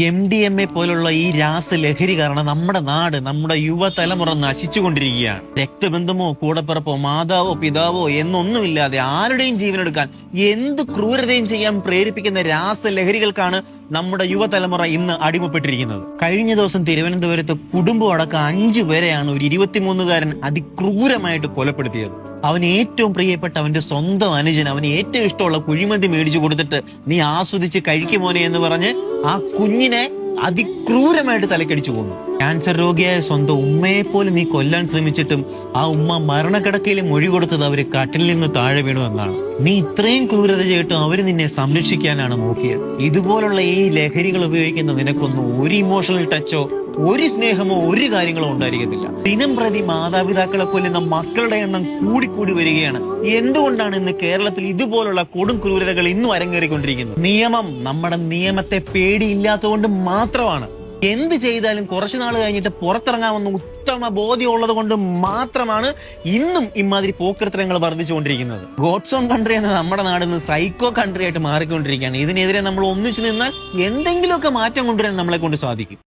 M D M A പോലുള്ള ഈ രാസലഹരി കാരണം നമ്മുടെ നാട് നമ്മുടെ യുവതലമുറ നശിച്ചുകൊണ്ടിരിക്കുകയാണ്. രക്തബന്ധമോ കൂടപ്പിറപ്പോ മാതാവോ പിതാവോ എന്നൊന്നുമില്ലാതെ ആരുടെയും ജീവനെടുക്കാൻ എന്ത് ക്രൂരതയും ചെയ്യാൻ പ്രേരിപ്പിക്കുന്ന രാസലഹരികൾക്കാണ് നമ്മുടെ യുവതലമുറ ഇന്ന് അടിമപ്പെട്ടിരിക്കുന്നത്. കഴിഞ്ഞ ദിവസം തിരുവനന്തപുരത്ത് കുടുംബം അടക്കം അഞ്ചു പേരെയാണ് ഒരു ഇരുപത്തിമൂന്നുകാരൻ അതിക്രൂരമായിട്ട് കൊലപ്പെടുത്തിയത്. അവൻ ഏറ്റവും പ്രിയപ്പെട്ട അവന്റെ സ്വന്തം അനുജൻ അവന് ഏറ്റവും ഇഷ്ടമുള്ള കുഴിമന്തി മേടിച്ചു കൊടുത്തിട്ട് നീ ആസ്വദിച്ച് കഴിക്കുമോനെ എന്ന് പറഞ്ഞ് ആ കുഞ്ഞിനെ അതിക്രൂരമായിട്ട് തലക്കടിച്ചു പോകുന്നു. ക്യാൻസർ രോഗിയായ സ്വന്തം ഉമ്മയെ പോലെ നീ കൊല്ലാൻ ശ്രമിച്ചിട്ടും ആ ഉമ്മ മരണക്കിടക്കയിൽ മൊഴി കൊടുത്തത് അവർ കട്ടിൽ നിന്ന് താഴെ വീണു എന്നാണ്. നീ ഇത്രയും ക്രൂരത ചെയ്തിട്ടും അവർ നിന്നെ സംരക്ഷിക്കാനാണ് നോക്കിയത്. ഇതുപോലുള്ള ഈ ലഹരികൾ ഉപയോഗിക്കുന്ന നിനക്കൊന്നും ഒരു ഇമോഷണൽ ടച്ചോ ഒരു സ്നേഹമോ ഒരു കാര്യങ്ങളോ ഉണ്ടായിരിക്കത്തില്ല. ദിനം പ്രതി മാതാപിതാക്കളെ കൊല്ലുന്ന മക്കളുടെ എണ്ണം കൂടിക്കൂടി വരികയാണ്. എന്തുകൊണ്ടാണ് ഇന്ന് കേരളത്തിൽ ഇതുപോലുള്ള കൊടും ക്രൂരതകൾ ഇന്നും അരങ്ങേറിക്കൊണ്ടിരിക്കുന്നത്? നിയമം നമ്മുടെ നിയമത്തെ പേടിയില്ലാത്തതുകൊണ്ട് മാത്രമാണ്. എന്ത് ചെയ്താലും കുറച്ചു നാൾ കഴിഞ്ഞിട്ട് പുറത്തിറങ്ങാമെന്ന് ഉത്തമ ബോധ്യമുള്ളത് കൊണ്ട് മാത്രമാണ് ഇന്നും ഇമാതിരി പോക്കൃത്തരങ്ങൾ വർദ്ധിച്ചുകൊണ്ടിരിക്കുന്നത്. ഗോഡ്സ് ഓൺ കൺട്രി എന്ന നമ്മുടെ നാട് ഇന്ന് സൈക്കോ കൺട്രി ആയിട്ട് മാറിക്കൊണ്ടിരിക്കുകയാണ്. ഇതിനെതിരെ നമ്മൾ ഒന്നിച്ചു നിന്നാൽ എന്തെങ്കിലുമൊക്കെ മാറ്റം കൊണ്ടുവരാൻ നമ്മളെ കൊണ്ട് സാധിക്കും.